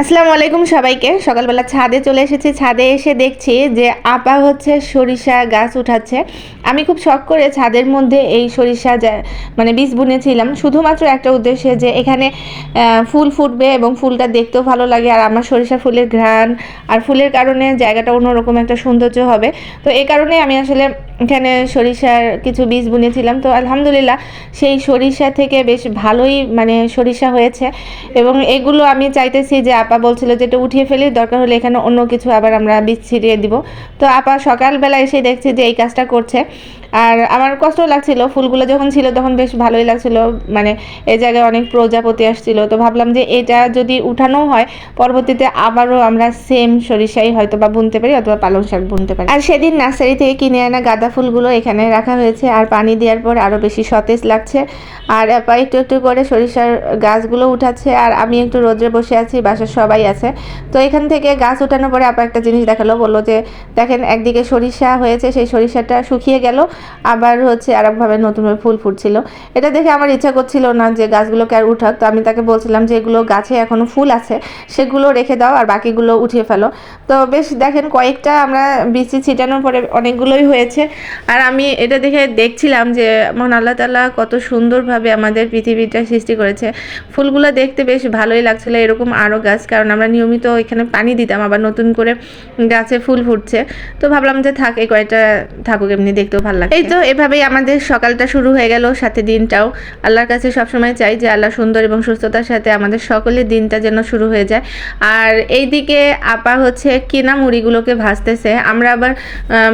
আসসালামু আলাইকুম সবাইকে। সকালবেলা ছাদে চলে এসেছি। ছাদে এসে দেখছি যে আপা হচ্ছে সরিষা গাছ উঠাচ্ছে। আমি খুব শখ করে ছাদের মধ্যে এই সরিষা মানে বীজ বুনেছিলাম। শুধুমাত্র একটা উদ্দেশ্যে যে এখানে ফুল ফুটবে এবং ফুলটা দেখতেও ভালো লাগে। আর আমার সরিষা ফুলের ঘ্রাণ আর ফুলের কারণে জায়গাটা অন্যরকম একটা সৌন্দর্য হবে। তো এই কারণে আমি আসলে এখানে সরিষার কিছু বীজ বুনেছিলাম। তো আলহামদুলিল্লাহ সেই সরিষা থেকে বেশ ভালোই মানে সরিষা হয়েছে। এবং এগুলো আমি চাইতেছি যে আপা বলছিল যে এটা উঠিয়ে ফেলি, দরকার হলে এখানে অন্য কিছু আবার আমরা বীজ ছিটিয়ে দিব। তো আপা সকালবেলা এসে দেখছি যে এই কাজটা করছে। আর আমার কষ্ট লাগছিল, ফুলগুলো যখন ছিল তখন বেশ ভালোই লাগছিল মানে এই জায়গায় অনেক প্রজাপতি আসছিল। তো ভাবলাম যে এটা যদি উঠানো হয়, পরবর্তীতে আবারও আমরা সেম সরিষাই হয়তো বা বুনতে পারি অথবা পালং শাক বুনতে পারি। আর সেদিন নার্সারি থেকে কিনে আনা গাঁদা ফুলগুলো এখানে রাখা হয়েছে। আর পানি দেওয়ার পর আরও বেশি সতেজ লাগছে। আর একটু একটু করে সরিষার গাছগুলো উঠাচ্ছে। আর আমি একটু রোদ্রে বসে আছি, বাসার সবাই আছে। তো এখান থেকে গাছ উঠানোর পরে আপা একটা জিনিস দেখাল, বলল যে, দেখেন, একদিকে সরিষা হয়েছে, সেই সরিষাটা শুকিয়ে গেল, আবার হচ্ছে আরেকভাবে নতুনভাবে ফুল ফুটছিল। এটা দেখে আমার ইচ্ছা করছিল না যে গাছগুলোকে আর উঠাক তো আমি তাকে বলছিলাম যে, এগুলো গাছে এখনও ফুল আছে, সেগুলো রেখে দাও আর বাকিগুলো উঠিয়ে ফেলো। তো বেশ, দেখেন, কয়েকটা আমরা বিচি ছিটানোর পরে অনেকগুলোই হয়েছে। আর আমি এটা দেখে দেখছিলাম যে মন আল্লাহ তালা কত সুন্দরভাবে আমাদের পৃথিবীটা সৃষ্টি করেছে। ফুলগুলো দেখতে বেশ ভালোই লাগছিল, এরকম আরও গাছ কারণ আমরা নিয়মিত এখানে পানি দিতাম, আবার নতুন করে গাছে ফুল ফুটছে। তো ভাবলাম যে থাক, এই কয়েকটা থাকুক, এমনি দেখতেও ভালো লাগে এই তো, এভাবেই আমাদের সকালটা শুরু হয়ে গেল, সাথে দিনটাও। আল্লাহর কাছে সবসময় চাই যে আল্লাহ সুন্দর এবং সুস্থতার সাথে আমাদের সকলের দিনটা যেন শুরু হয়ে যায়। আর এইদিকে আপা হচ্ছে কেনা মুড়িগুলোকে ভাজতেছে। আমরা আবার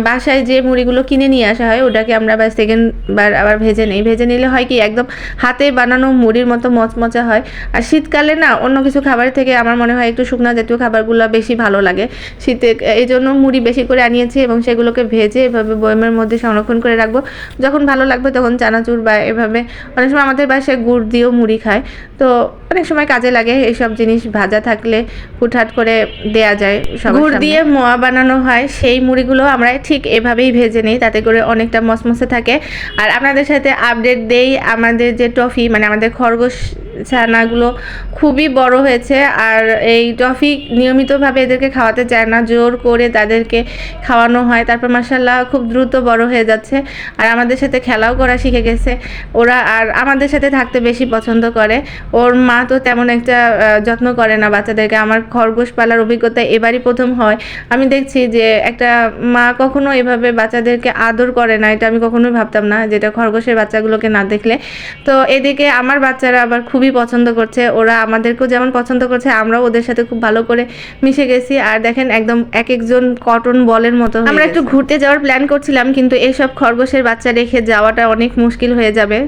বাসায় যে মুড়িগুলো কিনে নিয়ে আসা হয়, ওটাকে আমরা আবার সেকেন্ড বার আবার ভেজে নিই। ভেজে নিলে হয় কি, একদম হাতে বানানো মুড়ির মতো মচমচা হয়। আর শীতকালে না, অন্য কিছু খাবার থেকে আমার মনে হয় একটু শুকনা জাতীয় খাবারগুলো বেশি ভালো লাগে। শীতে এই জন্য মুড়ি বেশি করে আনিয়েছি এবং সেগুলোকে ভেজে এভাবে বয়মের মধ্যে সংরক্ষণ করে রাখব। যখন ভালো লাগবে তখন চানাচুর বা এভাবে অনেক সময় আমাদের বাসায় গুড় দিয়েও মুড়ি খায়। তো অনেক সময় কাজে লাগে এইসব জিনিস ভাজা থাকলে হুটহাট করে দেয়া যায় গুড় দিয়ে মোয়া বানানো হয় সেই মুড়িগুলো আমরা ঠিক এভাবেই ভেজে নিই তাতে করে অনেকটা মসমসে থাকে। আর আপনাদের সাথে আপডেট দেই আমাদের যে টফি মানে আমাদের খরগোশ ছানাগুলো খুবই বড় হয়েছে আর এই টফি নিয়মিতভাবে এদেরকে খাওয়াতে চায় না, জোর করে তাদেরকে খাওয়ানো হয়। তারপর মাসাল্লাহ খুব দ্রুত বড় হয়ে যাচ্ছে আর আমাদের সাথে খেলাও করা শিখে গেছে। ওরা আর আমাদের সাথে থাকতে বেশি পছন্দ করে। ওর মা তো তেমন একটা যত্ন করে না বাচ্চাদেরকে। আমার খরগোশ পালার অভিজ্ঞতা এবারই প্রথম হয়। আমি দেখছি যে একটা মা কখনো এভাবে বাচ্চাদেরকে আদর করে না, এটা আমি কখনোই ভাবতাম না, যেটা খরগোশের বাচ্চাগুলোকে না দেখলে। তো এদিকে আমার বাচ্চারা আবার খুবই পছন্দ করছে। ওরা আমাদেরকেও যেমন পছন্দ করছে আমরাও ওদের সাথে খুব ভালো করে মিশে গেছি। আর দেখেন একদম এক একজন কটন বলের মতো আমরা একটু ঘুরতে যাওয়ার প্ল্যান করছিলাম কিন্তু এইসব খরগোশের বাচ্চা রেখে যাওয়াটা অনেক মুশকিল হয়ে যাবে।